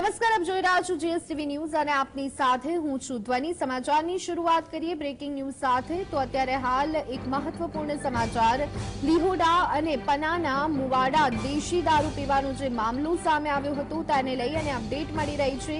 નમસ્કાર, આપ જોઈ રહ્યા છો જીએસટીવી ન્યૂઝ અને આપની સાથે હું છું ધ્વની. સમાચારની શરૂઆત કરીએ બ્રેકિંગ ન્યૂઝ સાથે. તો અત્યારે હાલ એક મહત્વપૂર્ણ સમાચાર. લીહોડા અને પનાના મુવાડા દેશી દારૂ પીવાનો જે મામલો સામે આવ્યો હતો, તેને લઈ અને અપડેટ મળી રહી છે.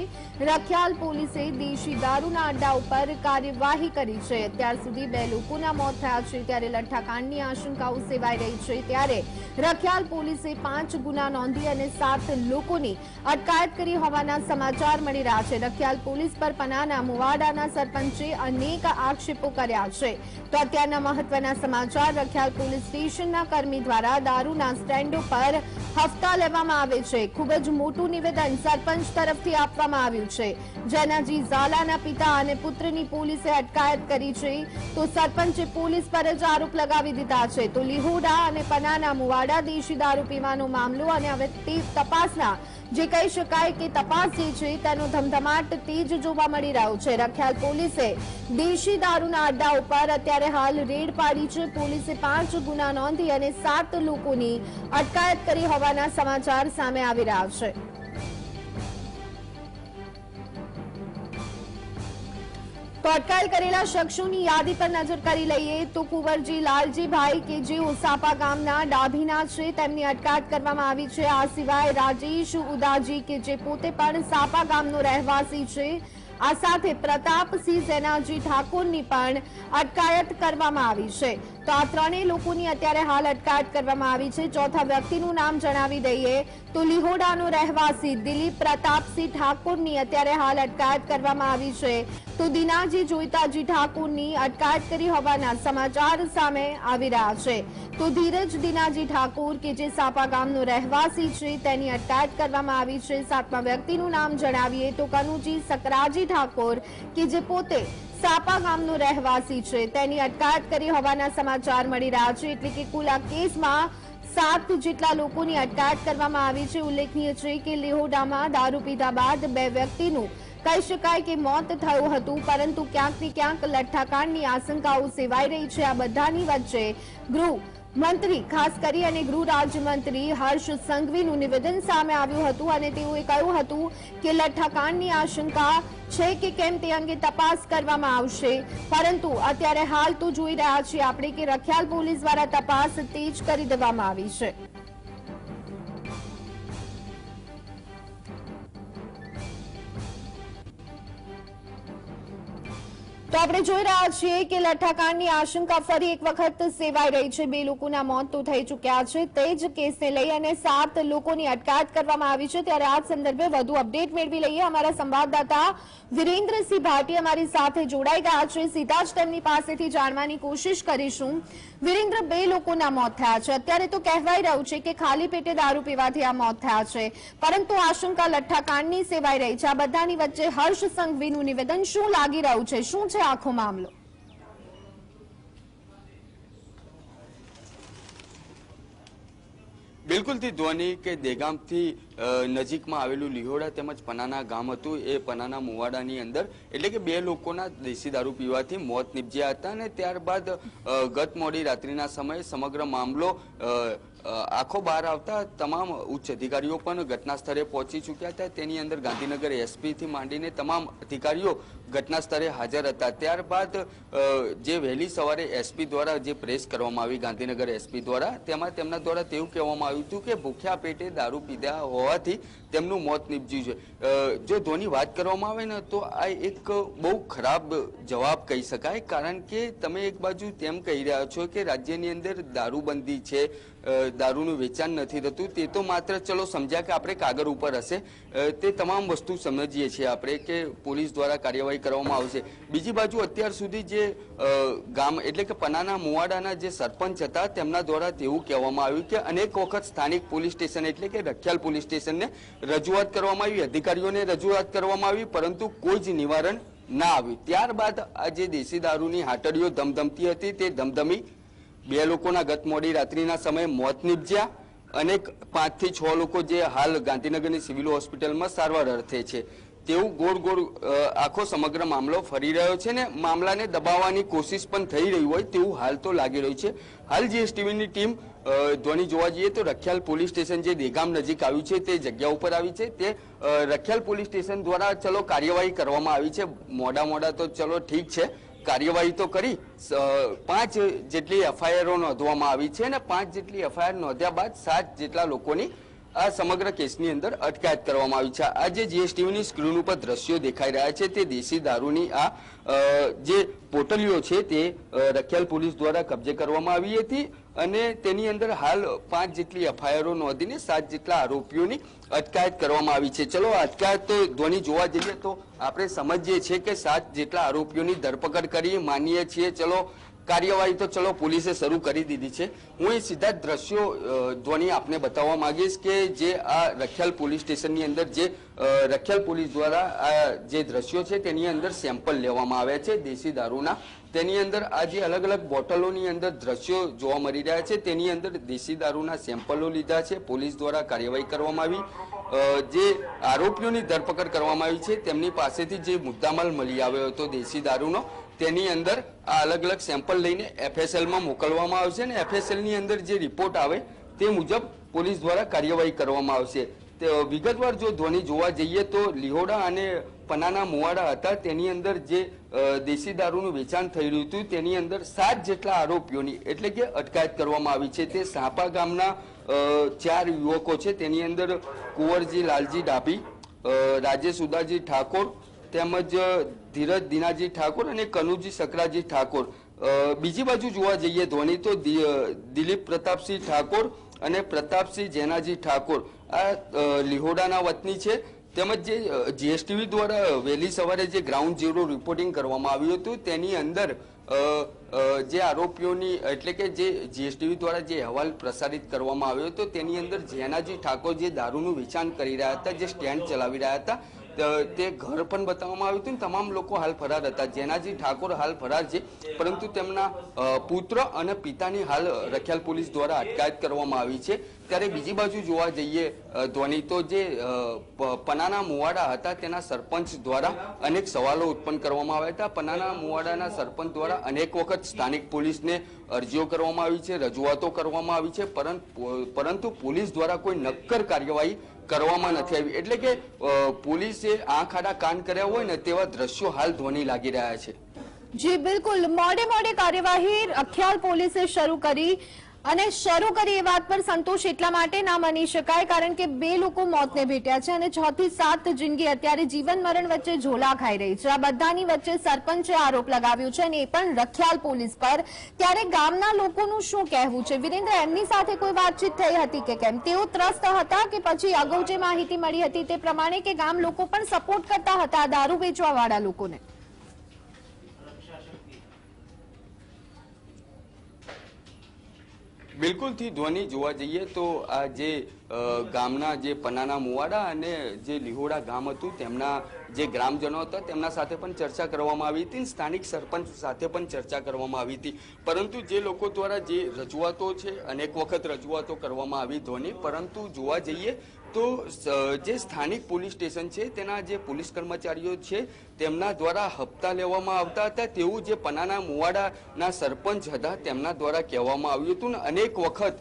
રખિયાલ પોલીસે દેશી દારૂના અડ્ડા ઉપર કાર્યવાહી કરી છે. અત્યાર સુધી બે લોકોના મોત થયા છે. ત્યારે લઠ્ઠાકાંડની આશંકાઓ સેવાઈ રહી છે. ત્યારે રખિયાલ પોલીસે પાંચ ગુના નોંધી અને સાત લોકોની અટકાયત કરી. હોવાના સમાચાર મળી રહ્યા છે. રખિયાલ પોલીસ પર પનાના મુવાડાના સરપંચે અનેક આક્ષેપો કર્યા છે. તો અત્યારના મહત્વના સમાચાર રખિયાલ પોલીસ સ્ટેશનના કર્મી દ્વારા દારૂના સ્ટેન્ડ ઉપર હફતા લેવામાં આવે છે. ખૂબ જ મોટું નિવેદન સરપંચ તરફથી આપવામાં આવ્યું છે. જેનાજી ઝાલાના પિતા અને પુત્રની પોલીસે અટકાયત કરી છે. તો સરપંચે પોલીસ પર જ આરોપ લગાવી દીધા છે. તો લીહોડા અને પનાના મુવાડા દેશી દારૂ પીવાનો મામલો અને હવે તે તપાસના જે કહી શકાય કે તપાસ જે છે તેનો ધમધમાટ તેજ જોવા મળી રહ્યો છે. રખિયાલ પોલીસે દેશી દારૂના અડ્ડા ઉપર અત્યારે હાલ રેડ પાડી છે. પોલીસે પાંચ ગુના નોંધી અને સાત લોકોની અટકાયત કરી હોવાના સમાચાર સામે આવી રહ્યા છે. તો અટકાયત કરેલા શખ્સોની યાદી પર નજર કરી લઈએ તો કુંવરજી લાલજીભાઈ કે જે ઉસાપા ગામના ડાભીના છે, તેમની અટકાયત કરવામાં આવી છે. આ સિવાય રાજેશ ઉદાજી કે જે પોતે પણ સાપા ગામનો રહેવાસી છે, આ સાથે પ્રતાપસિંહ સેનાજી ઠાકોરની પણ અટકાયત કરવામાં આવી છે. તો આ ત્રણેય લોકોની અત્યારે હાલ અટકાયત કરવામાં આવી છે. ચોથા વ્યક્તિનું નામ જણાવી દઈએ તો લીહોડાનો રહેવાસી દિલીપ પ્રતાપસિંહ ઠાકોરની અત્યારે હાલ અટકાયત કરવામાં આવી છે. તો દિનાજી જોઈતાજી ઠાકોરની અટકાયત કરી હોવાના સમાચાર સામે આવી રહ્યા છે. તો ધીરજ દિનાજી ઠાકોર કે જે સાપા ગામનો રહેવાસી છે, તેની અટકાયત કરવામાં આવી છે. સાતમા વ્યક્તિનું નામ જણાવીએ તો કનુજી સકરાજી ઠાકોર કે જે પોતે સાપા ગામનો રહેવાસી છે. તેની અટકાયત કરી હોવાના સમાચાર મળી રહ્યા છે. એટલે કે કુલ આ કેસમાં સાત જેટલા લોકોની અટકાયત કરવામાં આવી છે. ઉલ્લેખનીય છે કે લેહોડામાં દારૂ પીધા બાદ બે વ્યક્તિનું કહી શકાય કે મોત થયું હતું, પરંતુ ક્યાંક ક્યાંક લઠ્ઠાકાંડની આશંકાઓ સેવાઈ રહી છે. આ બધાની વચ્ચે ગૃહ મંત્રી, ખાસ કરી અને ગૃહ રાજ્યમંત્રી હર્ષ સંઘવીનું નિવેદન સામે આવ્યું હતું અને તેઓએ કહ્યું હતું કે લઠ્ઠાકાંડની આશંકા છે કે કેમ તે અંગે તપાસ કરવામાં આવશે. પરંતુ અત્યારે હાલ તો જોઈ રહ્યા છીએ આપણે કે રખિયાલ પોલીસ દ્વારા તપાસ તેજ કરી દેવામાં આવી છે. તો આપણે જોઈ રહ્યા છીએ કે લઠ્ઠાકાંડની આશંકા ફરી એક વખત સેવાઈ રહી છે. બે લોકોના મોત તો થઈ ચૂક્યા છે. તે જ કેસને લઈ અને સાત લોકોની અટકાયત કરવામાં આવી છે. ત્યારે આ સંદર્ભે વધુ અપડેટ મેળવી લઈએ. અમારા સંવાદદાતા વિરેન્દ્રસિંહ ભાટી અમારી સાથે જોડાઈ ગયા છે. સીધા જ તેમની પાસેથી જાણવાની કોશિશ કરીશું. વિરેન્દ્ર, બે લોકોના મોત થયા છે. અત્યારે તો કહેવાઈ રહ્યું છે કે ખાલી પેટે દારૂ પીવાથી આ મોત થયા છે. પરંતુ આશંકા લઠ્ઠાકાંડની સેવાઈ રહી છે. આ બધાની વચ્ચે હર્ષ સંઘવીનું નિવેદન શું લાગી રહ્યું છે? શું છે આખો મામલો. બિલકુલથી ધોની કે દેગામથી નજીકમાં આવેલું લીહોડા તેમજ પનાના ગામ હતું. એ પનાના મુવાડાની અંદર એટલે કે બે લોકોના દેશી દારૂ પીવાથી મોત નીપજ્યા હતા અને ત્યારબાદ ગત મોડી રાત્રિના સમયે સમગ્ર મામલો આખો બહાર આવતા તમામ ઉચ્ચ અધિકારીઓ પણ ઘટના સ્થળે પહોંચી ચૂક્યા હતા. તેની અંદર ગાંધીનગર એસપીથી માંડીને તમામ અધિકારીઓ ઘટના સ્થળે હાજર હતા. ત્યારબાદ જે વહેલી સવારે એસપી દ્વારા જે પ્રેસ કરવામાં આવી, ગાંધીનગર એસપી દ્વારા, તેમાં તેમના દ્વારા તેવું કહેવામાં આવ્યું હતું કે ભૂખ્યા પેટે દારૂ પીધા હોવાથી તેમનું મોત નીપજ્યું છે. જો ધોની વાત કરવામાં આવે ને, તો આ એક બહુ ખરાબ જવાબ કહી શકાય. કારણ કે તમે એક બાજુ તેમ કહી રહ્યા છો કે રાજ્યની અંદર દારૂબંધી છે દારૂનું વેચાણ નથી થતું. તે તો માત્ર, ચલો સમજ્યા કે આપણે કાગળ ઉપર હશે. તે તમામ વસ્તુ સમજીએ છીએ આપણે કે પોલીસ દ્વારા કાર્યવાહી કરવામાં આવશે. બીજી બાજુ અત્યાર સુધી જે ગામ, એટલે કે પનાના મુવાડાના જે સરપંચ હતા, તેમના દ્વારા તેવું કહેવામાં આવ્યું કે અનેક વખત સ્થાનિક પોલીસ સ્ટેશન એટલે કે રખિયાલ પોલીસ સ્ટેશનને રજૂઆત કરવામાં આવી, અધિકારીઓને રજૂઆત કરવામાં આવી, પરંતુ કોઈ જ નિવારણ ના આવ્યું. ત્યારબાદ આ જે દેશી દારૂની હાટડીઓ ધમધમતી હતી, તે ધમધમી બે લોકોના ગત મોડી રાત્રિના સમયે મોત નીપજ્યા અને પાંચથી છ લોકો જે હાલ ગાંધીનગરની સિવિલ હોસ્પિટલમાં સારવાર અર્થે છે. તેવું ગોળ ગોળ આખો સમગ્ર મામલો ફરી રહ્યો છે ને મામલાને દબાવવાની કોશિશ પણ થઈ રહી હોય તેવું હાલ તો લાગી રહ્યું છે. હાલ જીએસટીવીની ટીમ ધોની જોવા જઈએ તો રખિયાલ પોલીસ સ્ટેશન જે દેગામ નજીક આવ્યું છે તે જગ્યા ઉપર આવી છે. તે રખિયાલ પોલીસ સ્ટેશન દ્વારા ચલો કાર્યવાહી કરવામાં આવી છે. મોડા મોડા તો ચલો ઠીક છે. કાર્યવાહી તો કરી. પાંચ જેટલી એફઆઈઆરો નોંધવામાં આવી છે અને પાંચ જેટલી એફઆઈઆર નોંધ્યા બાદ સાત જેટલા લોકોની આ સમગ્ર કેસની અંદર અટકાયત કરવામાં આવી છે. આ જે જીએસટીવીની સ્ક્રીન ઉપર દ્રશ્યો દેખાઈ રહ્યા છે તે દેશી દારૂની આ જે પોટલીઓ છે તે રખિયાલ પોલીસ દ્વારા કબજે કરવામાં આવી હતી. અને તેની અંદર હાલ પાંચ જેટલી એફઆઈઆરો નોંધીને સાત જેટલા આરોપીઓની અટકાયત કરવામાં આવી છે. ચલો અટકાયત તો ધ્વનિ જોવા જઈએ તો આપણે સમજીએ છીએ કે સાત જેટલા આરોપીઓની ધરપકડ કરી, માનીએ છીએ. ચલો કાર્યવાહી તો ચલો પોલીસે શરૂ કરી દીધી છે. હું એ સીધા દ્રશ્યો ધ્વની આપને બતાવવા માંગીશ કે જે આ રખિયાલ પોલીસ સ્ટેશનની અંદર જે રખિયાલ પોલીસ દ્વારા આ જે દ્રશ્યો છે તેની અંદર સેમ્પલ લેવામાં આવ્યા છે દેશી દારૂના. તેની અંદર આ જે અલગ અલગ બોટલોની અંદર દ્રશ્યો જોવા મળી રહ્યા છે તેની અંદર દેશી દારૂના સેમ્પલો લીધા છે. પોલીસ દ્વારા કાર્યવાહી કરવામાં આવી. જે આરોપીઓની ધરપકડ કરવામાં આવી છે તેમની પાસેથી જે મુદ્દામાલ મળી આવ્યો હતો દેશી દારૂનો તેની અંદર આ અલગ અલગ સેમ્પલ લઈને એફએસએલમાં મોકલવામાં આવશે અને એફએસએલની અંદર જે રિપોર્ટ આવે તે મુજબ પોલીસ દ્વારા કાર્યવાહી કરવામાં આવશે. તે વિગતવાર જો ધ્વનિ જોવા જઈએ તો લિહોડા અને પનાના મુવાડા હતા. તેની અંદર જે દેશી દારૂનું વેચાણ થઈ રહ્યું હતું, તેની અંદર સાત જેટલા આરોપીઓની એટલે કે અટકાયત કરવામાં આવી છે. તે સાપા ગામના ચાર યુવકો છે. તેની અંદર કુંવરજી લાલજી ડાભી રાજેશ ઉદાજી ઠાકોર તેમજ ધીરજ દિનાજી ઠાકોર અને કનુજી સકરાજી ઠાકોર. બીજી બાજુ જોવા જઈએ ધોની તો દિલીપ પ્રતાપસિંહ ઠાકોર અને પ્રતાપસિંહ જેનાજી ઠાકોર. આ લિહોડાના વતની છે. તેમજ જે જીએસટીવી દ્વારા વહેલી સવારે જે ગ્રાઉન્ડ ઝીરો રિપોર્ટિંગ કરવામાં આવ્યું હતું, તેની અંદર જે આરોપીઓની, એટલે કે જે જીએસટીવી દ્વારા જે અહેવાલ પ્રસારિત કરવામાં આવ્યો હતો, તેની અંદર જેનાજી ઠાકોર જે દારૂનું વેચાણ કરી રહ્યા હતા, જે સ્ટેન્ડ ચલાવી રહ્યા હતા ત- ઘર પણ બતાવવામાં આવ્યું હતું તમામ લોકો હાલ ફરાર હતા. જેનાજી ઠાકોર હાલ ફરાર છે, પરંતુ તેમના પુત્ર અને પિતાની હાલ રખિયાલ પોલીસ દ્વારા અટકાયત કરવામાં આવી છે. ત્યારે બીજી બાજુ જોવા જઈએ ધ્વનિ, તો જે પનાના મુવાડા હતા તેના સરપંચ દ્વારા અનેક સવાલો ઉત્પન્ન કરવામાં આવ્યા હતા. પનાના મુવાડાના સરપંચ દ્વારા અનેક વખત સ્થાનિક પોલીસને અરજીઓ કરવામાં આવી છે, રજૂઆતો કરવામાં આવી છે પરંતુ પરંતુ પોલીસ દ્વારા કોઈ નક્કર કાર્યવાહી કરવામાં નથી આવી. એટલે કે પોલીસે આંખ આડા કાન કર્યા હોય ને તેવા દ્રશ્યો હાલ ધ્વનિ લાગી રહ્યા છે. જી, બિલકુલ. મોડે મોડે કાર્યવાહી અખ્યાલ પોલીસે શરૂ કરી. અને શરૂ કરી એ વાત પર સંતોષ એટલા માટે ના માની શકાય, કારણ કે બે લોકો મોતને ભેટ્યા છે અને છ થી સાત જિંદગી અત્યારે જીવન મરણ વચ્ચે ઝોલા ખાઈ રહી છે. આ બધાની વચ્ચે સરપંચે આરોપ લગાવ્યો છે અને એ પણ રખિયાલ પોલીસ પર. ત્યારે ગામના લોકોનું શું કહેવું છે? વિરેન્દ્ર, એમની સાથે કોઈ વાતચીત થઈ હતી કે કેમ? તેઓ ત્રસ્ત હતા કે પછી અગાઉ જે માહિતી મળી હતી તે પ્રમાણે કે ગામ લોકો પણ સપોર્ટ કરતા હતા દારૂ વેચવાવાળા લોકોને? બિલકુલથી ધ્વનિ જોવા જઈએ તો આ જે ગામના જે પનાના મુવાડા અને જે લિહોડા ગામ હતું, તેમના જે ગ્રામજનો હતા, તેમના સાથે પણ ચર્ચા કરવામાં આવી હતી સ્થાનિક સરપંચ સાથે પણ ચર્ચા કરવામાં આવી હતી. પરંતુ જે લોકો દ્વારા જે રજૂઆતો છે, અનેક વખત રજૂઆતો કરવામાં આવી ધોની પરંતુ જોવા જઈએ તો જે સ્થાનિક પોલીસ સ્ટેશન છે, તેના જે પોલીસ કર્મચારીઓ છે, તેમના દ્વારા હપ્તા લેવામાં આવતા હતા. તેવું જે પનાના મુવાડાના સરપંચ હતા, તેમના દ્વારા કહેવામાં આવ્યું હતું ને અનેક વખત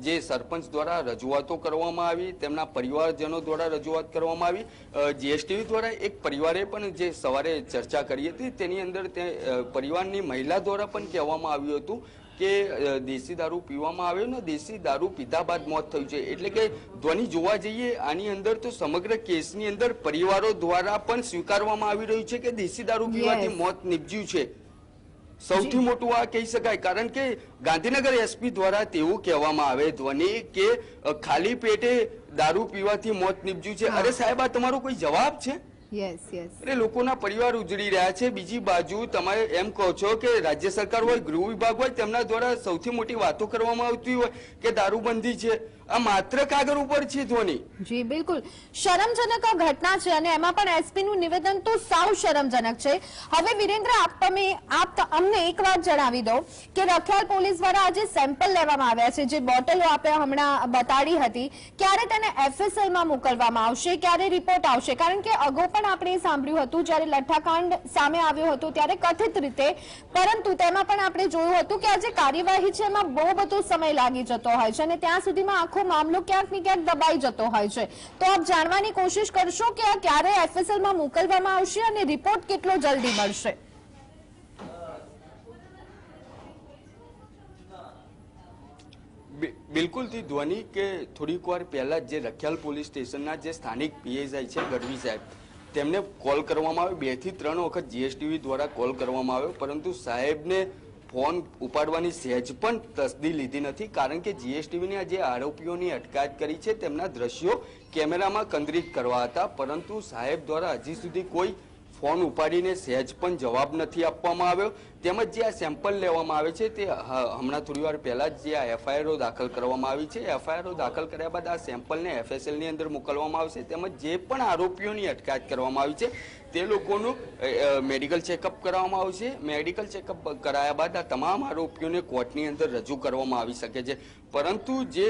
જે સરપંચ દ્વારા રજૂઆતો કરવામાં આવી તેમના પરિવારજનો દ્વારા રજૂઆત કરવામાં આવી જીએસટીવી દ્વારા એક પરિવારે પણ જે સવારે ચર્ચા કરી હતી તેની અંદર તે પરિવારની મહિલા દ્વારા પણ કહેવામાં આવ્યું હતું કે દેશી દારૂ પીવામાં આવ્યો ને દેશી દારૂ પીધા બાદ મોત થયું છે એટલે કે ધ્વનિ જોવા જઈએ આની અંદર તો સમગ્ર કેસની અંદર પરિવારો દ્વારા પણ સ્વીકારવામાં આવી રહ્યું છે કે દેશી દારૂ પીવાથી. મોત નીપજ્યું છે સૌથી મોટું આ કહી શકાય કારણ કે ગાંધીનગર એસપી દ્વારા તેવું કહેવામાં આવે ધ્વનિ કે ખાલી પેટે દારૂ પીવાથી મોત નીપજ્યું છે. અરે સાહેબ આ તમારો કોઈ જવાબ છે? યસ યસ એટલે લોકોના પરિવાર ઉજળી રહ્યા છે. બીજી બાજુ તમે એમ કહો છો કે રાજ્ય સરકાર હોય ગૃહ વિભાગ હોય તેમના દ્વારા સૌથી મોટી વાતો કરવામાં આવતી હોય કે દારૂબંધી છે. આ માત્ર કાગળ ઉપર છે ધ્વની? જી બિલકુલ. શરમજનક આ ઘટના છે અને એમાં પણ એસપી નું નિવેદન તો સાવ શરમજનક છે. હવે વિરેન્દ્ર આપ તમે આપ અમને એક વાત જણાવી દો કે રખિયાલ પોલીસ દ્વારા આજે સેમ્પલ લેવામાં આવ્યા છે. જે બોટલો આપે હમણાં બતાડી હતી. ક્યારે તેને એફએસએલમાં મોકલવામાં આવશે? ક્યારે રિપોર્ટ આવશે? કારણ કે અગાઉ પણ આપણે સાંભળ્યું હતું જ્યારે લઠ્ઠાકાંડ સામે આવ્યો હતો ત્યારે કથિત રીતે. પરંતુ તેમાં પણ આપણે જોયું હતું કે આ જે કાર્યવાહી છે એમાં બહુ બધો સમય લાગી જતો હોય છે અને ત્યાં સુધીમાં આખો મામલો ક્યાંક ને ક્યાંક દબાઈ જતો હોય છે. તો આપ જાણવાની કોશિશ કરશો કે આ ક્યારે એફએસએલમાં મોકલવામાં આવશે અને રિપોર્ટ કેટલો જલ્દી મળશે? બિલકુલથી ધ્વનિ કે થોડીક વાર પહેલા જે રખિયાલ પોલીસ સ્ટેશનના જે સ્થાનિક પીએસઆઈ છે ગઢવી સાહેબ તેમને કોલ કરવામાં આવ્યો બેથી ત્રણ વખત જીએસટીવી દ્વારા કોલ કરવામાં આવ્યો. પરંતુ સાહેબને ફોન ઉપાડવાની સહેજ પણ તસદી લીધી નથી. કારણ કે જીએસટીવીના જે આરોપીઓની અટકાયત કરી છે, તેમના દ્રશ્યો કેમેરામાં કેન્દ્રિત કરવા હતા. પરંતુ સાહેબ દ્વારા હજી સુધી કોઈ ફોન ઉપાડીને સહેજ પણ જવાબ નથી આપવામાં આવ્યો. તેમજ જે આ સેમ્પલ લેવામાં આવે છે તે હમણાં થોડી વાર પહેલાં જ જે આ એફઆઈઆરઓ દાખલ કરવામાં આવી છે. એફઆઈઆરઓ દાખલ કર્યા બાદ આ સેમ્પલને એફએસએલની અંદર મોકલવામાં આવશે. તેમજ જે પણ આરોપીઓની અટકાયત કરવામાં આવી છે તે લોકોનું મેડિકલ ચેકઅપ કરાવવામાં આવશે. મેડિકલ ચેકઅપ કરાયા બાદ આ તમામ આરોપીઓને કોર્ટની અંદર રજૂ કરવામાં આવી શકે છે. પરંતુ જે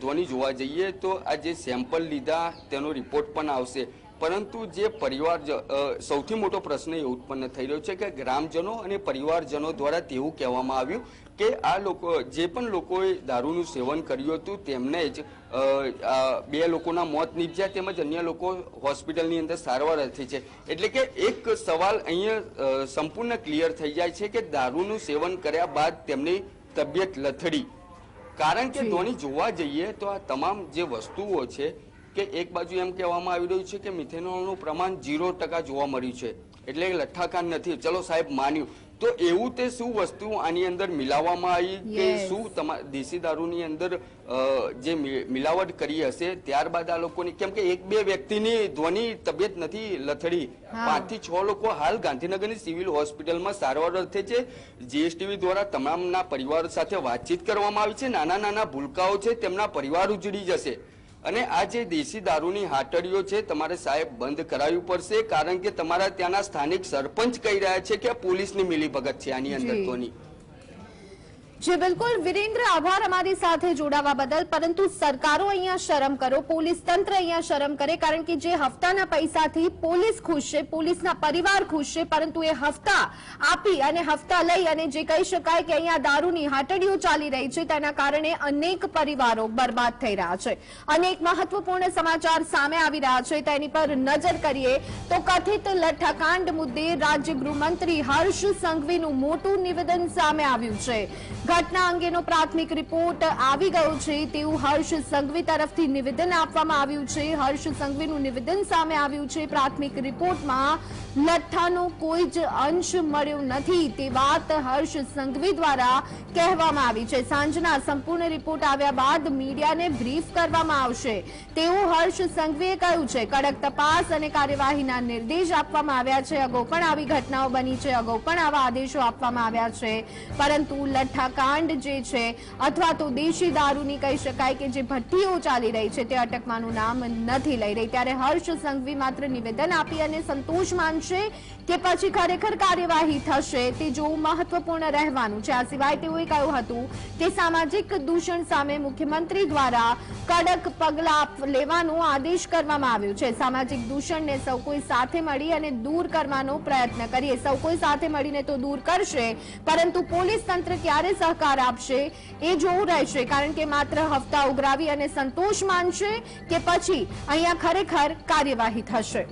ધ્વનિ જોવા જઈએ તો આ જે સેમ્પલ લીધા તેનો રિપોર્ટ પણ આવશે. પરંતુ જે પરિવાર સૌથી મોટો પ્રશ્ન એ ઉત્પન્ન થઈ રહ્યો છે કે ગ્રામજનો અને પરિવારજનો દ્વારા તેવું કહેવામાં આવ્યું કે આ લોકો જે પણ લોકોએ દારૂનું સેવન કર્યું હતું તેમને જ બે લોકોના મોત નીપજ્યા તેમજ અન્ય લોકો હોસ્પિટલની અંદર સારવાર અર્થે છે એટલે કે એક સવાલ અહીંયા સંપૂર્ણ ક્લિયર થઈ જાય છે કે દારૂનું સેવન કર્યા બાદ તેમની તબિયત લથડી કારણ કે. ધોની જોવા જઈએ તો આ તમામ જે વસ્તુઓ છે કે એક બાજુ એમ કહેવામાં આવી રહ્યું છે કે મિથેનોલનું પ્રમાણ ઝીરો ટકા જોવા મળ્યું છે. એટલે લઠ્ઠાકાન નથી. ચલો સાહેબ માન્યું. તો એવું તે શું વસ્તુ આની અંદર મિલાવવામાં આવી કે શું તમા દેશી દારૂની અંદર જે મિલાવટ કરી હશે ત્યારબાદ આ લોકોની કેમ કે એક બે વ્યક્તિની ધ્વનિ તબિયત નથી લથડી. પાંચથી છ લોકો હાલ ગાંધીનગરની સિવિલ હોસ્પિટલમાં સારવાર અર્થે છે. જીએસટીવી દ્વારા તમામના પરિવાર સાથે વાતચીત કરવામાં આવી છે. નાના નાના ભૂલકાઓ છે. તેમના પરિવાર ઉજડી જશે. અને આ જે દેશી દારૂની હાટડીઓ છે તમારે સાહેબ બંધ કરાવવી પડશે કારણ કે તમારા ત્યાંના સ્થાનિક સરપંચ કહી રહ્યા છે કે પોલીસની મિલીભગત છે આની અંદર. તોની જી બિલકુલ વિરેન્દ્ર, આભાર અમારી સાથે જોડાવા બદલ. પરંતુ સરકારો અહીંયા શરમ કરો, પોલીસ તંત્ર અહીંયા શરમ કરે, કારણ કે જે હપ્તાના પૈસાથી પોલીસ ખુશ છે, પોલીસના પરિવાર ખુશ છે, પરંતુ એ હપ્તા આપી અને હપ્તા લઈ અને જે કહી શકાય કે અહીંયા દારૂની હાટડીઓ ચાલી રહી છે, તેના કારણે અનેક પરિવારો બરબાદ થઈ રહ્યા છે. અનેક મહત્વપૂર્ણ સમાચાર સામે આવી રહ્યા છે, તેની પર નજર કરીએ તો કથિત લઠ્ઠાકાંડ મુદ્દે રાજ્ય ગૃહમંત્રી હર્ષ સંઘવીનું મોટું નિવેદન સામે આવ્યું છે. ઘટના અંગેનો પ્રાથમિક રિપોર્ટ આવી ગયો છે. તેવું હર્ષ સંઘવી તરફથી નિવેદન આપવામાં આવ્યું છે. હર્ષ સંઘવીનું નિવેદન સામે આવ્યું છે. પ્રાથમિક રિપોર્ટમાં લઠ્ઠાનો કોઈ જ અંશ મળ્યો નથી. તે વાત હર્ષ સંઘવી દ્વારા કહેવામાં આવી છે. સાંજના સંપૂર્ણ રિપોર્ટ આવ્યા બાદ મીડિયાને બ્રીફ કરવામાં આવશે. તેવું હર્ષ સંઘવીએ કહ્યું છે. કડક તપાસ અને કાર્યવાહીના નિર્દેશ આપવામાં આવ્યા છે. અગાઉ પણ આવી ઘટનાઓ બની છે. અગાઉ પણ આવા આદેશો આપવામાં આવ્યા છે. પરંતુ લઠ્ઠાકાંડ જે છે, અથવા તો દેશી દારૂની કહી શકાય કે જે ભઠ્ઠીઓ ચાલી રહી છે, તે અટકવાનું નામ નથી લઈ રહી. ત્યારે હર્ષ સંઘવી માત્ર નિવેદન આપી અને સંતોષ માનશે કે પછી ખરેખર કાર્યવાહી થશે, તે જોવું મહત્વપૂર્ણ રહેવાનું છે. આ સિવાય તેઓએ કહ્યું હતું કે સામાજિક દૂષણ સામે મુખ્યમંત્રી દ્વારા કડક પગલા લેવાનો આદેશ કરવામાં આવ્યો છે. સામાજિક દૂષણને સૌ કોઈ સાથે મળી અને દૂર કરવાનો પ્રયત્ન કરીએ. સૌ કોઈ સાથે મળીને તો દૂર કરશે, પરંતુ પોલીસ તંત્ર ક્યારે સહકાર આપશે. એ જોવું રહેશે કારણ કે માત્ર હફતા ઉઘરાવી અને સંતોષ માનશે કે પછી અહીંયા ખરેખર કાર્યવાહી થશે.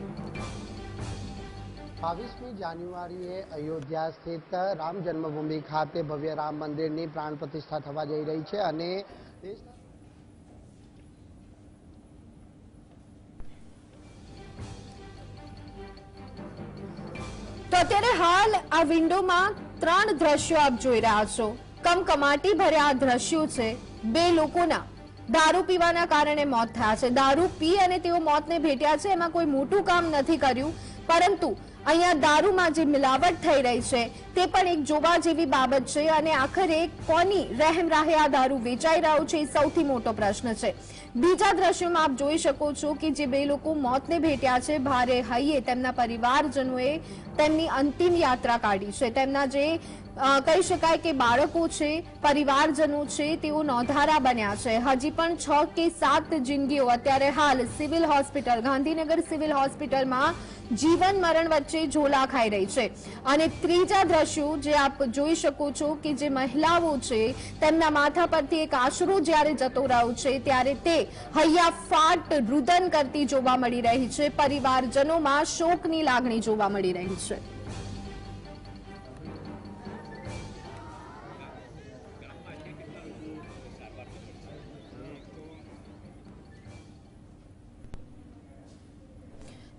બાવીસમી જાન્યુઆરીએ અયોધ્યા સ્થિત રામ જન્મભૂમિ ખાતે ભવ્ય રામ મંદિરની પ્રાણ પ્રતિષ્ઠા થવા જઈ રહી છે અને દેશના તો અત્યારે હાલ આ વિન્ડોમાં ત્રણ દ્રશ્યો આપ જોઈ રહ્યા છો. કમકમાટી ભર્યા દ્રશ્યો છે. બે લોકોના દારૂ પીવાના કારણે મોત થયા છે. દારૂ પી અને તેઓ મોતને ભેટ્યા છે. એમાં કોઈ મોટું કામ નથી કર્યું. પરંતુ અહીંયા દારૂમાં જે મિલાવટ થઈ રહી છે, તે પણ એક જોવા જેવી બાબત છે અને આખરે કોની રહેમ રાહે આ દારૂ વેચાઈ રહ્યો છે એ સૌથી મોટો પ્રશ્ન છે. બીજા દ્રશ્યોમાં આપ જોઈ શકો છો કે જે બે લોકો મોતને ભેટ્યા છે, ભારે હૈયે તેમના પરિવારજનોએ તેમની અંતિમ યાત્રા કાઢી છે. તેમના જે કહી શકાય કે બાળકો છે, પરિવારજનો છે, તેઓ નોંધારા બન્યા છે. હજી પણ છ કે સાત જિંદગીઓ અત્યારે હાલ સિવિલ હોસ્પિટલ, ગાંધીનગર સિવિલ હોસ્પિટલમાં જીવન મરણ વચ્ચે ઝોલા ખાઈ રહી છે. અને ત્રીજા દ્રશ્યો જે આપ જોઈ શકો છો કે જે મહિલાઓ છે, તેમના માથા પરથી એક આશરો જ્યારે જતો રહ્યો છે, ત્યારે તે હૈયા ફાટ રુદન કરતી જોવા મળી રહી છે. પરિવારજનોમાં શોકની લાગણી જોવા મળી રહી છે.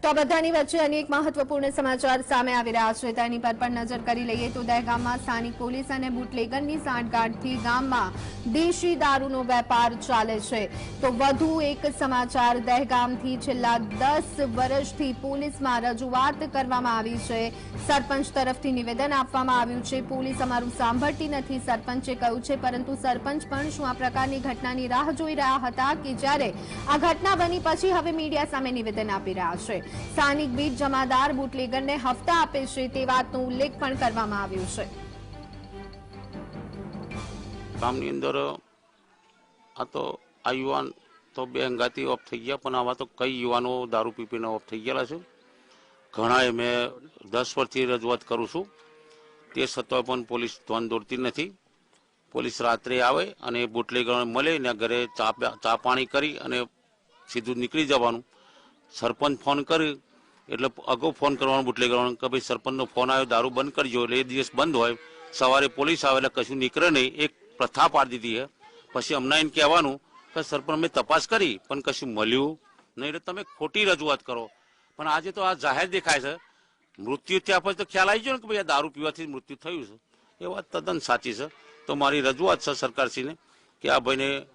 તો બધાની વચ્ચે અનેક મહત્વપૂર્ણ સમાચાર સામે આવી રહ્યા છે. તેની પર પણ નજર કરી લઈએ તો દહેગામમાં સ્થાનિક પોલીસ અને બુટલેગરની સાંઠગાંઠથી ગામમાં દેશી દારૂનો વેપાર ચાલે છે. તો વધુ એક સમાચાર, દહેગામથી છેલ્લા દસ વર્ષથી પોલીસમાં રજૂઆત કરવામાં આવી છે. સરપંચ તરફથી નિવેદન આપવામાં આવ્યું છે. પોલીસ અમારું સાંભળતી નથી. સરપંચે કહ્યું છે, પરંતુ સરપંચ પણ શું આ પ્રકારની ઘટનાની રાહ જોઈ રહ્યા હતા કે જ્યારે આ ઘટના બની, પછી હવે મીડિયા સામે નિવેદન આપી રહ્યા છે. સ્થાનિક બીજ જમાદાર બુટલેગરને હપ્તા આપે છે તે વાતનો ઉલ્લેખ પણ કરવામાં આવ્યો છે. ગામની અંદર, આ તો આ યુવાન તો બે અંગાતી ઓફ થઈ ગયા, પણ આવા તો કઈ યુવાનો દારૂ પીપીને ઓફ થઈ ગયેલા છે? ઘણાએ મેં દસ વર્ષથી રજૂઆત કરું છું. તે છતાં પણ પોલીસ ધોન દોડતી નથી. પોલીસ રાત્રે આવે અને બુટલેગર મળે ને ઘરે ચા ચા પાણી કરી અને સીધું નીકળી જવાનું. સરપંચ ફોન કર્યો. એટલે અગાઉ ફોન કરવાનો બુટલે કરવાનો કે ભાઈ સરપંચનો ફોન આવ્યો, દારૂ બંધ કરજો. એટલે એ દિવસ બંધ હોય. સવારે પોલીસ આવે એટલે કશું નીકળે નહીં. એક પ્રથા પાડી દીધી છે. પછી અમને એને કહેવાનું કે સરપંચ, મેં તપાસ કરી, પણ કશું મળ્યું નહીં. એટલે તમે ખોટી રજૂઆત કરો. પણ આજે તો આ જાહેર દેખાય છે. મૃત્યુ થયા પછી તો ખ્યાલ આવી ગયો ને કે ભાઈ આ દારૂ પીવાથી મૃત્યુ થયું છે. એ વાત તદ્દન સાચી છે. તો મારી રજૂઆત છે સરકારશ્રીને કે આ ભાઈને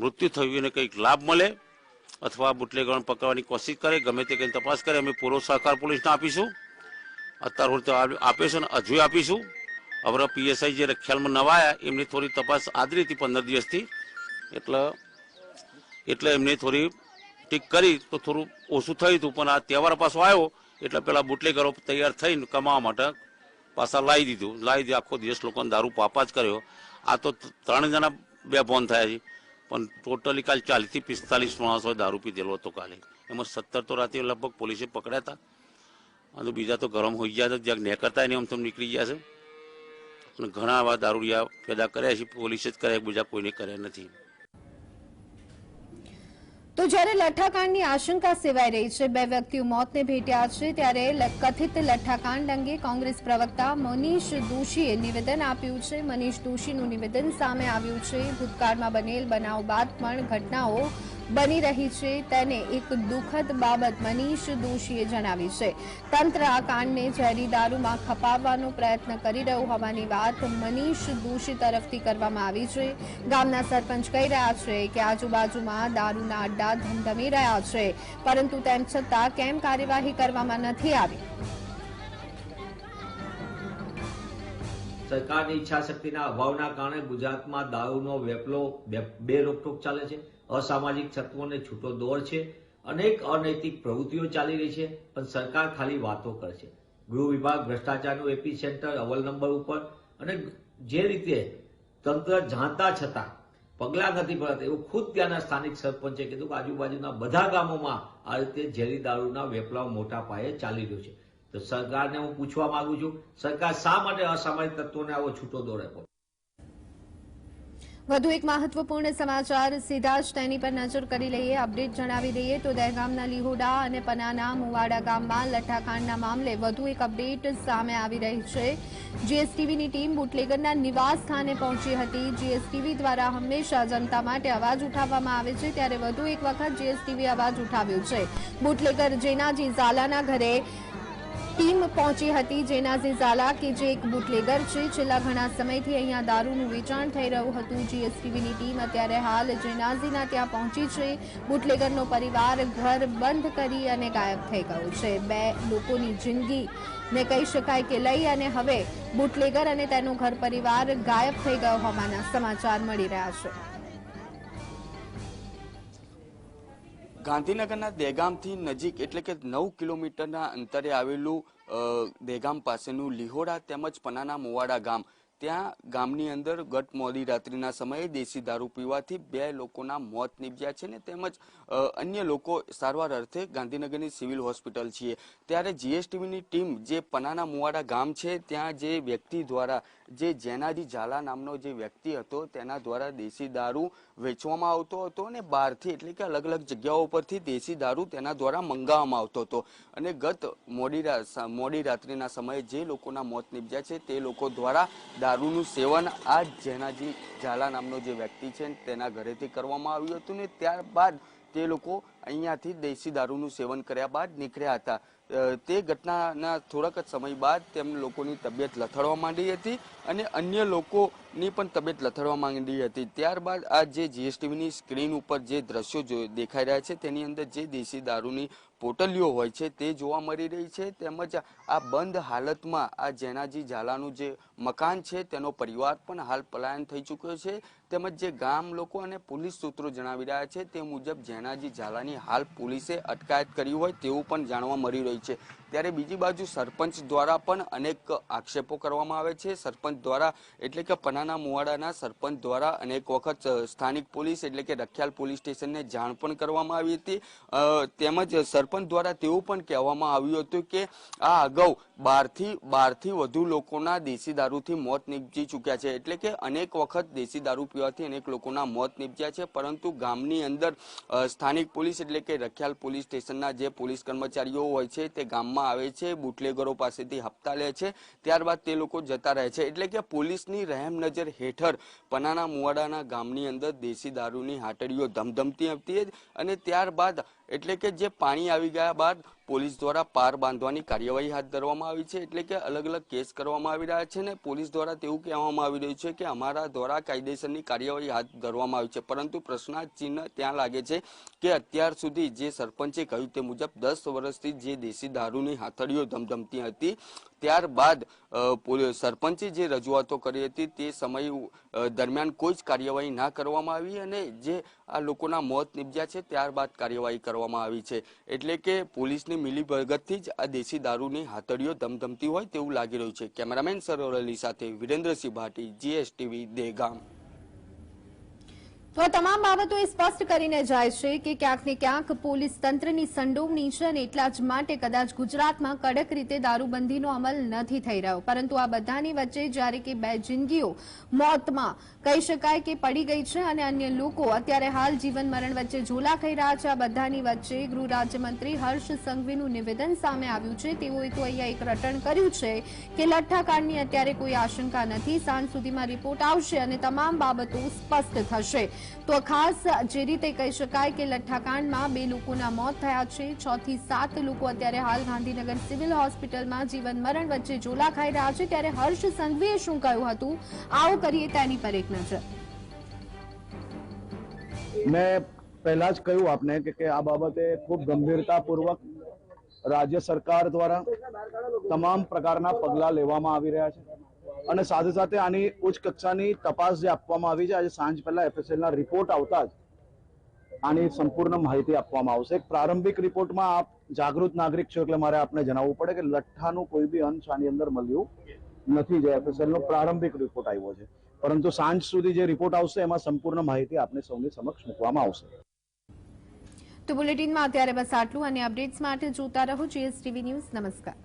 મૃત્યુ થયું એને કંઈક લાભ મળે. અથવા બુટલેગરોને પકડવાની કોશિશ કરે, ગમે તે કંઈ તપાસ કરે, અમે પૂરો સહકાર પોલીસને આપીશું. અત્યાર સુધી તો આપે છે ને હજુ આપીશું. હવે પીએસઆઈ જે રખ્યાલમાં નવા આવ્યા એમની થોડી તપાસ આદરી હતી પંદર દિવસથી. એટલે એટલે એમને થોડી ટીક કરી તો થોડું ઓછું થયું હતું, પણ આ તહેવાર પાછો આવ્યો, એટલે પેલા બુટલેગરો તૈયાર થઈને કમાવા માટે પાછા લાવી દીધું. લાવી દીધું, આખો દિવસ લોકોને દારૂ પાપા જ કર્યો. આ તો, ત્રણ જણા બે ફોન થયા છે. પણ ટોટલી કાલ ચાલીસથી પિસ્તાલીસ માણસો દારૂ પીધેલો હતો કાલે. એમાં સત્તર તો રાતે લગભગ પોલીસે પકડ્યા હતા. અને બીજા તો ગરમ હોઈ ગયા હતા, જ્યાં નેકરતા એને આમ નીકળી ગયા છે. અને ઘણા આવા દારૂડિયા પેદા કર્યા છે, પોલીસે જ કર્યા બીજા કોઈને કર્યા નથી. તો જ્યારે લઠ્ઠાકાંડની આશંકા સેવાઈ રહી છે, બે વ્યક્તિઓ મોતને ભેટ્યા છે, ત્યારે કથિત લઠ્ઠાકાંડ અંગે કોંગ્રેસ પ્રવક્તા મનીષ દોશીએ નિવેદન આપ્યું છે. મનીષ દોશીનું નિવેદન સામે આવ્યું છે. ભૂતકાળમાં બનેલ બનાવ બાદ પણ ઘટનાઓ બની રહી છે તેને એક દુઃખદ બાબત મનીષ દોશીએ જણાવી છે. તંત્ર આ કાંડને ઝેરી દારૂમાં ખપાવવાનો પ્રયત્ન કરી રહ્યું હોવાની વાત મનીષ દોશી તરફથી કરવામાં આવી છે. ગામના સરપંચ કહી રહ્યા છે કે આજુબાજુમાં દારૂના અડ્ડા ધમધમી રહ્યા છે, પરંતુ તેમ છતાં કેમ કાર્યવાહી કરવામાં નથી આવી? સરકારની ઈચ્છા શક્તિના અભાવના કારણે ગુજરાતમાં દારૂનો વેપલો બે- રોકટોક ચાલે છે. અસામાજિક તત્વોને છૂટો દોર છે. અનેક અનૈતિક પ્રવૃત્તિઓ ચાલી રહી છે, પણ સરકાર ખાલી વાતો કરે છે ગૃહ વિભાગ, ભ્રષ્ટાચારનું એપી સેન્ટર અવલ નંબર ઉપર. અને જે રીતે તંત્ર જાણતા છતાં પગલાં નથી ભરાતા, એવું ખુદ ત્યાંના સ્થાનિક સરપંચે કીધું કે આજુબાજુના બધા ગામોમાં આ રીતે ઝેરી દારૂના વેપલાવ મોટા પાયે ચાલી રહ્યો છે. તો સરકારને હું પૂછવા માંગુ છું, સરકાર શા માટે અસામાજિક તત્વોને આવો છૂટો દોરે છે વધુ એક મહત્વપૂર્ણ સમાચાર, સીધા જ તેની પર નજર કરી લઈએ, અપડેટ જણાવી દઈએ તો દહેગામના લીહોડા અને પનાના મુવાડા ગામમાં લઠ્ઠાકાંડના મામલે વધુ એક અપડેટ સામે આવી રહી છે. જીએસટીવીની ટીમ બુટલેગરના નિવાસ સ્થાને પહોંચી હતી. જીએસટીવી દ્વારા હંમેશા જનતા માટે અવાજ ઉઠાવવામાં આવે છે. ત્યારે વધુ એક વખત જીએસટીવી અવાજ ઉઠાવ્યો છે. બુટલેગર જેનાજી ઝાલાના ઘરે ટીમ પહોંચી હતી જેનાઝી ઝાલા કે જે એક બુટલેગર છે, છેલ્લા ઘણા સમયથી અહીંયા દારૂનું વેચાણ થઈ રહ્યું હતું. જીએસટીવીની ટીમ અત્યારે હાલ જેનાઝીના ત્યાં પહોંચી છે. બુટલેગરનો પરિવાર ઘર બંધ કરી અને ગાયબ થઈ ગયો છે. બે લોકોની જિંદગી ને કહી શકાય કે લઈ અને હવે બુટલેગર અને તેનો ઘર પરિવાર ગાયબ થઈ ગયો હોવાના સમાચાર મળી રહ્યા છે. ગાંધીનગરના દેગામથી નજીક એટલે કે નવ કિલોમીટરના અંતરે આવેલું અ, દેગામ પાસેનું લિહોડા તેમજ પનાના મોવાડા ગામ. ત્યાં ગામની અંદર ગત મોડી રાત્રિના સમયે દેશી દારૂ પીવાથી બે લોકોના મોત નીપજ્યા છે ને તેમજ અન્ય લોકો સારવાર અર્થે ગાંધીનગરની સિવિલ હોસ્પિટલ છીએ. ત્યારે જીએસટીવીની ટીમ જે પનાના મુવાડા ગામ છે ત્યાં જે વ્યક્તિ દ્વારા જે જેનાજી ઝાલા નામનો જે વ્યક્તિ હતો, તેના દ્વારા દેશી દારૂ વેચવામાં આવતો હતો અને બહારથી, એટલે કે અલગ અલગ જગ્યાઓ પરથી દેશી દારૂ તેના દ્વારા મંગાવવામાં આવતો હતો. અને ગત મોડી મોડી રાત્રિના સમયે જે લોકોના મોત નીપજ્યા છે, તે લોકો દ્વારા દારૂનું સેવન આ જેનાજી ઝાલા નામનો જે વ્યક્તિ છે, તેના ઘરેથી કરવામાં આવ્યું હતું ને ત્યારબાદ તે લોકો અહીંયાથી દેશી દારૂનું સેવન કર્યા બાદ નીકળ્યા હતા. તે ઘટનાના થોડાક જ સમય બાદ તેમ લોકોની તબિયત લથડવા માંડી હતી અને અન્ય લોકોની પણ તબિયત લથડવા માંડી હતી. ત્યારબાદ આ જે જીએસટીવીની સ્ક્રીન ઉપર જે દ્રશ્યો જો- દેખાઈ રહ્યા છે, તેની અંદર જે દેશી દારૂની પોટલીઓ હોય છે, તે જોવા મળી રહી છે. તેમજ આ બંધ હાલતમાં આ જેનાજી ઝાલાનું જે મકાન છે, તેનો પરિવાર પણ હાલ પલાયન થઈ ચૂક્યો છે. તેમજ જે ગામ લોકો અને પોલીસ સૂત્રો જણાવી રહ્યા છે તે મુજબ જેનાજી ઝાલાની હાલ પોલીસે અટકાયત કરી હોય તેવું પણ જાણવા મળી રહ્યું છે. ત્યારે બીજી બાજુ સરપંચ દ્વારા પણ અનેક આક્ષેપો કરવામાં આવે છે. સરપંચ દ્વારા એટલે કે પનાના મુવાડાના સરપંચ દ્વારા અનેક વખત સ્થાનિક પોલીસ એટલે કે રખિયાલ પોલીસ સ્ટેશનને જાણ પણ કરવામાં આવી હતી. તેમજ સરપંચ દ્વારા તેવું પણ કહેવામાં આવ્યું હતું કે આ અગાઉ બારથી બારથી વધુ લોકોના દેશી દારૂથી મોત નીપજી ચૂક્યા છે. એટલે કે અનેક વખત દેશી દારૂ પીવાથી અનેક લોકોના મોત નીપજ્યા છે. પરંતુ ગામની અંદર સ્થાનિક પોલીસ એટલે કે રખિયાલ પોલીસ સ્ટેશનના જે પોલીસ કર્મચારીઓ હોય છે તે ગામમાં આવે છે, બુટલેગરો પાસેથી હપ્તા લે છે. ત્યારબાદ તે લોકો જતા રહે છે. એટલે કે પોલીસની રહેમ નજર હેઠળ પનાના મુવાડાના ગામની અંદર દેશી દારૂની હાટડીઓ ધમધમતી હતી અને ત્યારબાદ એટલે કે જે પાણી આવી ગયા બાદ પોલીસ દ્વારા પાર બાંધવાની કાર્યવાહી હાથ ધરવામાં આવી છે, એટલે કે અલગ અલગ કેસ કરવામાં આવી રહ્યા છે ને પોલીસ દ્વારા તેવું કહેવામાં આવી રહ્યું છે કે અમારા દ્વારા કાયદેસરની કાર્યવાહી હાથ ધરવામાં આવી છે. પરંતુ પ્રશ્નાર્થ ચિહ્ન ત્યાં લાગે છે કે અત્યાર સુધી જે સરપંચે કહ્યું તે મુજબ દસ વર્ષથી જે દેશી દારૂની હાથડીઓ ધમધમતી હતી ત્યારબાદ સરપંચે જે રજૂઆતો કરી હતી તે સમય દરમિયાન કોઈ જ કાર્યવાહી ના કરવામાં આવી અને જે આ લોકોના મોત નિપજ્યા છે ત્યારબાદ કાર્યવાહી કરવામાં આવી છે. એટલે કે પોલીસની મિલીભગતથી જ આ દેશી દારૂની હાથડીઓ ધમધમતી હોય તેવું લાગી રહ્યું છે. કેમેરામેન સરોવર અલી સાથે વિરેન્દ્રસિંહ ભાટી, જીએસટીવી દેગામ તો આ તમામ બાબતો એ સ્પષ્ટ કરીને જાય છે કે ક્યાંક ને ક્યાંક પોલીસ તંત્રની સંડોવણી છે અને એટલા જ માટે કદાચ ગુજરાતમાં કડક રીતે દારૂબંધીનો અમલ નથી થઈ રહ્યો. પરંતુ આ બધાની વચ્ચે જ્યારે કે બે જિંદગીઓ મોતમાં કહી શકાય કે પડી ગઈ છે અને અન્ય લોકો અત્યારે હાલ જીવન મરણ વચ્ચે ઝોલા ખાઈ રહ્યા છે, આ બધાની વચ્ચે ગૃહ રાજ્યમંત્રી હર્ષ સંઘવીનું નિવેદન સામે આવ્યું છે. તેઓએ તો અહીંયા એક રટણ કર્યું છે કે લઠ્ઠાકાંડની અત્યારે કોઈ આશંકા નથી. સાંજ સુધીમાં રિપોર્ટ આવશે અને તમામ બાબતો સ્પષ્ટ થશે. તો ખાસ જે રીતે કહી શકાય કે લઠ્ઠાકાંડમાં બે લોકોના મોત થયા છે છ થી સાત લોકો અત્યારે હાલ ગાંધીનગર સિવિલ હોસ્પિટલમાં જીવન મરણ વચ્ચે ઝોલા ખાઈ રહ્યા છે. ત્યારે હર્ષ સંઘવીએ શું કહ્યું હતું? આવો કરીએ તેની પર એક નજર. મેં પહેલા જ કહ્યું આપને કે આ બાબતે ખૂબ ગંભીરતાપૂર્વક રાજ્ય સરકાર દ્વારા તમામ પ્રકારના પગલાં લેવામાં આવી રહ્યા છે. અને સાથે સાથે આની ઉચ્ચ કક્ષાની તપાસ જે આપવામાં આવી છે, આજે સાંજ પહેલા એફએસએલના રિપોર્ટ આવતા જ આની સંપૂર્ણ માહિતી આપવામાં આવશે. એક પ્રારંભિક રિપોર્ટમાં આપ જાગૃત નાગરિક છો એટલે મારે આપને જણાવવું પડે કે લઠ્ઠાનું કોઈ બી અંશ આની અંદર મળ્યું નથી જે એફએસએલનો પ્રારંભિક રિપોર્ટ આવ્યો છે. પરંતુ સાંજ સુધી જે રિપોર્ટ આવશે એમાં સંપૂર્ણ માહિતી આપને સૌની સમક્ષ મૂકવામાં આવશે. તો બુલેટિનમાં અત્યારે બસ આટલું. અને અપડેટ્સ માટે જોતા રહો જીએસટીવી ન્યૂઝ નમસ્કાર.